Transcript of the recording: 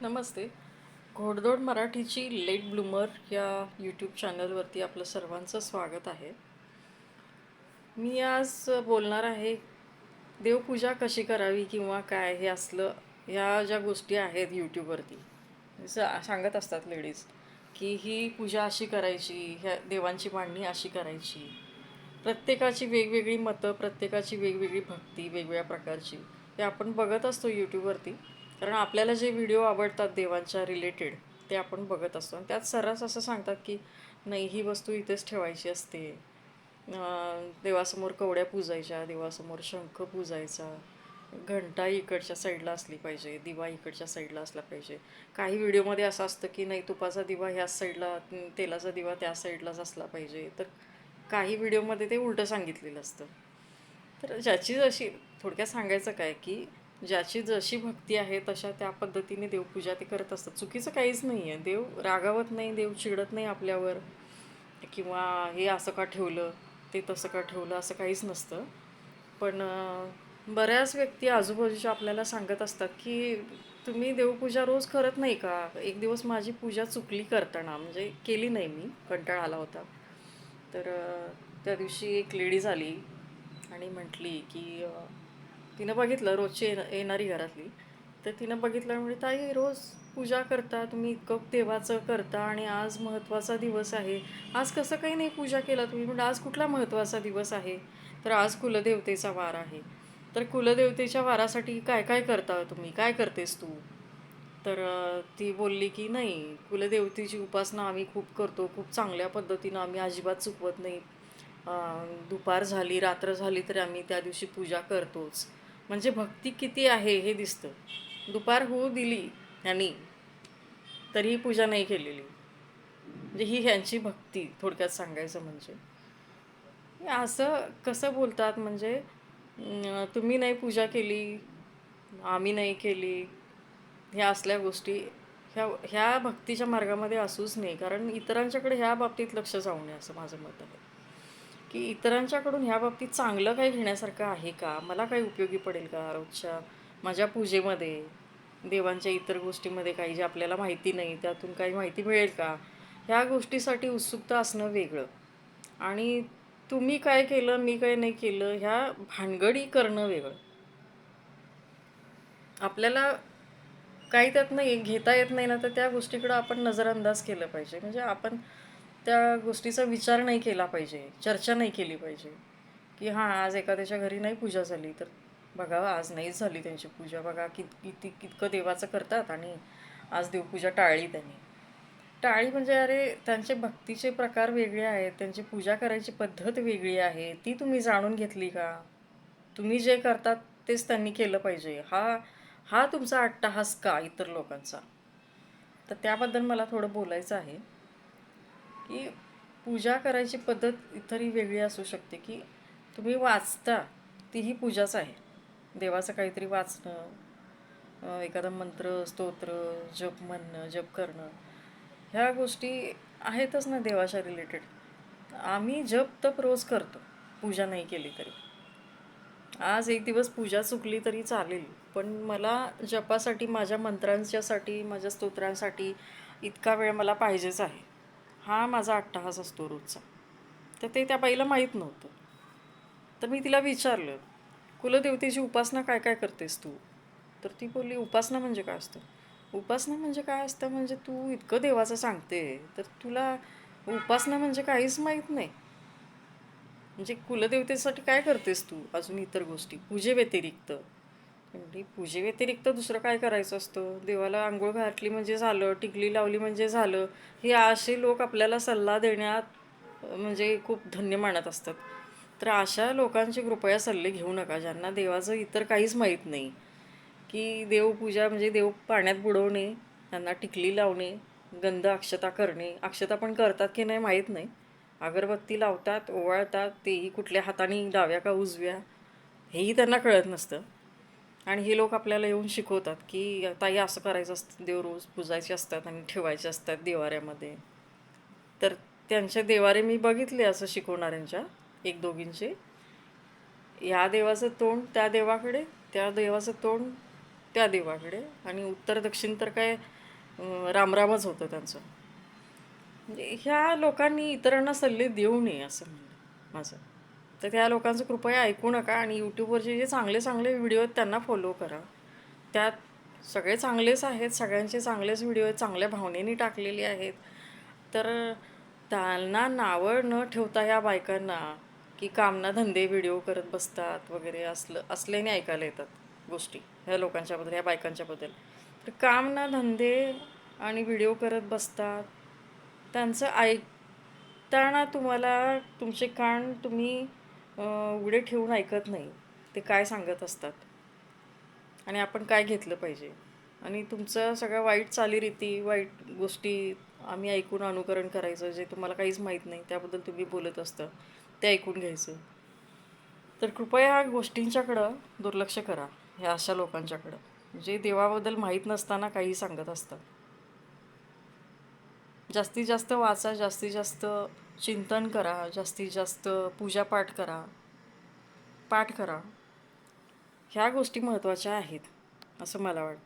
नमस्ते. घोडदोड मराठीची late bloomer या YouTube चॅनलवरती आपलं सर्वांचं स्वागत आहे. मी आज बोलणार आहे देवपूजा कशी करावी किंवा काय हे असलं ह्या ज्या गोष्टी आहेत यूट्यूबवरती जसं सांगत असतात लेडीज की ही पूजा अशी करायची ह्या देवांची मांडणी अशी करायची. प्रत्येकाची वेगवेगळी मतं प्रत्येकाची वेगवेगळी भक्ती वेगवेगळ्या प्रकारची हे आपण बघत असतो यूट्यूबवरती कारण आपल्याला जे व्हिडिओ आवडतात देवांच्या रिलेटेड ते आपण बघत असतो. आणि त्यात सर्रास असं सांगतात की नाही ही वस्तू इथेच ठेवायची असते. देवासमोर कवड्या पूजायच्या देवासमोर शंख पूजायचा. घंटा इकडच्या साईडला असली पाहिजे दिवा इकडच्या साईडला असला पाहिजे. काही व्हिडिओमध्ये असं असतं की नाही तुपाचा दिवा ह्याच साईडला तेलाचा दिवा त्या साईडलाच असला पाहिजे. तर काही व्हिडिओमध्ये ते उलटं सांगितलेलं असतं. तर ज्याची जशी थोडक्यात सांगायचं काय की ज्याची जशी भक्ती आहे तशा त्या पद्धतीने देवपूजा ते करत असतात. चुकीचं काहीच नाही आहे देव रागावत नाही देव चिडत नाही आपल्यावर. किंवा हे असं का ठेवलं ते तसं का ठेवलं असं काहीच नसतं. पण बऱ्याच व्यक्ती आजूबाजूच्या आपल्याला सांगत असतात की तुम्ही देवपूजा रोज करत नाही का? एक दिवस माझी पूजा चुकली करताना. म्हणजे केली नाही मी. कंटाळा आला होता. तर त्या दिवशी एक लेडीज आली आणि म्हटली की तिनं बघितलं रोजची येणारी घरातली. तर तिनं बघितलं म्हणजे ताई रोज पूजा करता तुम्ही इतकं देवाचं करता आणि आज महत्त्वाचा दिवस आहे. आज कसं काही नाही पूजा केला तुम्ही म्हणजे आज कुठला महत्त्वाचा दिवस आहे? तर आज कुलदेवतेचा वार आहे. तर कुलदेवतेच्या वारासाठी काय काय करता तुम्ही? काय करतेस तू? तर ती बोलली की नाही कुलदेवतेची उपासना आम्ही खूप करतो. खूप चांगल्या पद्धतीनं आम्ही अजिबात चुकवत नाही. दुपार झाली रात्र झाली तरी आम्ही त्या दिवशी पूजा करतोच. म्हणजे भक्ती किती आहे हे दिसतं. दुपार होऊ दिली ह्यांनी तरीही पूजा नाही केलेली. म्हणजे ही ह्यांची भक्ती थोडक्यात सांगायचं म्हणजे. असं कसं बोलतात म्हणजे तुम्ही नाही पूजा केली आम्ही नाही केली ह्या असल्या गोष्टी ह्या ह्या भक्तीच्या मार्गामध्ये असूच नाही. कारण इतरांच्याकडे ह्या बाबतीत लक्ष जाऊ नये असं माझं मत आहे. की इतरांच्याकडून ह्या बाबतीत चांगलं काही घेण्यासारखं आहे का? मला काही उपयोगी पडेल का रोजच्या माझ्या पूजेमध्ये देवांच्या इतर गोष्टीमध्ये काही जे आपल्याला माहिती नाही त्यातून काही माहिती मिळेल का? ह्या गोष्टीसाठी उत्सुकता असणं वेगळं. आणि तुम्ही काय केलं मी काय नाही केलं ह्या भानगडी करणं वेगळं. आपल्याला काही त्यात नाही घेता येत नाही ना तर त्या गोष्टीकडं आपण नजरअंदाज केलं पाहिजे. म्हणजे आपण त्या गोष्टीचा विचार नाही केला पाहिजे चर्चा नाही केली पाहिजे. की हां आज एखाद्याच्या घरी नाही पूजा झाली तर बघा आज नाहीच झाली त्यांची पूजा. बघा कित किती कितकं देवाचं करतात आणि आज देवपूजा टाळली त्यांनी. टाळी म्हणजे अरे त्यांचे भक्तीचे प्रकार वेगळे आहेत त्यांची पूजा करायची पद्धत वेगळी आहे ती तुम्ही जाणून घेतली का? तुम्ही जे करतात तेच त्यांनी केलं पाहिजे. हा हा तुमचा अट्टहास का इतर लोकांचा? तर त्याबद्दल मला थोडं बोलायचं आहे. की पूजा करायची पद्धत इतरही वेगळी असू शकते की तुम्ही वाचता तीही पूजाच आहे. देवाचं काहीतरी वाचणं एखादा मंत्र स्तोत्र जप म्हणणं जप करणं ह्या गोष्टी आहेतच ना देवाच्या रिलेटेड आम्ही जप तप रोज करतो पूजा नाही केली तरी. आज एक दिवस पूजा चुकली तरी चालेल पण मला जपासाठी माझ्या मंत्रांच्यासाठी माझ्या स्तोत्रांसाठी इतका वेळ मला पाहिजेच आहे. हा माझा अट्टहास असतो रोजचा. तर ते त्या बाईला माहीत नव्हतं. तर मी तिला विचारलं कुलदेवतेची उपासना काय काय करतेस तू? तर ती बोलली उपासना म्हणजे काय असतं? उपासना म्हणजे काय असतं म्हणजे तू इतकं देवाचं सांगते तर तुला उपासना म्हणजे काहीच माहीत नाही. म्हणजे कुलदेवतेसाठी काय करतेस तू? अजून इतर गोष्टी पूजेव्यतिरिक्त. म्हणजे पूजेव्यतिरिक्त दुसरं काय करायचं असतं? देवाला आंघोळ घातली म्हणजे झालं टिकली लावली म्हणजे झालं हे असे लोक आपल्याला सल्ला देण्यात म्हणजे खूप धन्य मानत असतात. तर अशा लोकांचे कृपया सल्ले घेऊ नका ज्यांना देवाचं इतर काहीच माहीत नाही. की देवपूजा म्हणजे देव पाण्यात बुडवणे त्यांना टिकली लावणे गंध अक्षता करणे. अक्षता पण करतात की नाही माहीत नाही. अगरबत्ती लावतात ओवाळतात तेही कुठल्या हाताने डाव्या का उजव्या हेही त्यांना कळत नसतं. आणि हे लोक आपल्याला येऊन शिकवतात की ताई असं करायचं असतं देव रोज पूजायचे असतात आणि ठेवायचे असतात देवाऱ्यामध्ये. तर त्यांचे देवारे मी बघितले असं शिकवणाऱ्यांच्या एक दोघींचे. या देवाचं तोंड त्या देवाकडे त्या देवाचं तोंड त्या देवाकडे आणि उत्तर दक्षिण तर काय रामरामच होतं त्यांचं. म्हणजे ह्या लोकांनी इतरांना सल्ले देऊ नये असं म्हणलं माझं. तर त्या लोकांचं कृपया ऐकू नका आणि यूट्यूबवरचे जे चांगले चांगले व्हिडिओ आहेत त्यांना फॉलो करा. त्यात सगळे चांगलेच आहेत सगळ्यांचे चांगलेच व्हिडिओ आहेत चांगल्या भावनेने टाकलेले आहेत. तर त्यांना नावं न ठेवता ह्या बायकांना की कामना धंदे व्हिडिओ करत बसतात वगैरे असलं असल्याने ऐकायला येतात गोष्टी ह्या लोकांच्याबद्दल ह्या बायकांच्याबद्दल. तर कामना धंदे आणि व्हिडिओ करत बसतात. त्यांचं ऐकताना तुम्हाला तुमचे कान तुम्ही उघडे ठेवून ऐकत नाही. ते काय सांगत असतात? आणि आपण काय घेतलं पाहिजे? आणि तुमचं सगळ्या वाईट चालीरीती वाईट गोष्टी आम्ही ऐकून अनुकरण करायचं जे तुम्हाला काहीच माहीत नाही त्याबद्दल तुम्ही बोलत असतं ते ऐकून घ्यायचं. तर कृपया ह्या गोष्टींच्याकडं दुर्लक्ष करा ह्या अशा लोकांच्याकडं. जे देवाबद्दल माहीत नसताना काही सांगत असतात. जास्तीत जास्त वाचा जास्तीत जास्त चिंतन करा जास्तीत जास्त पूजापाठ करा पाठ करा. ह्या गोष्टी महत्त्वाच्या आहेत असं मला वाटतं.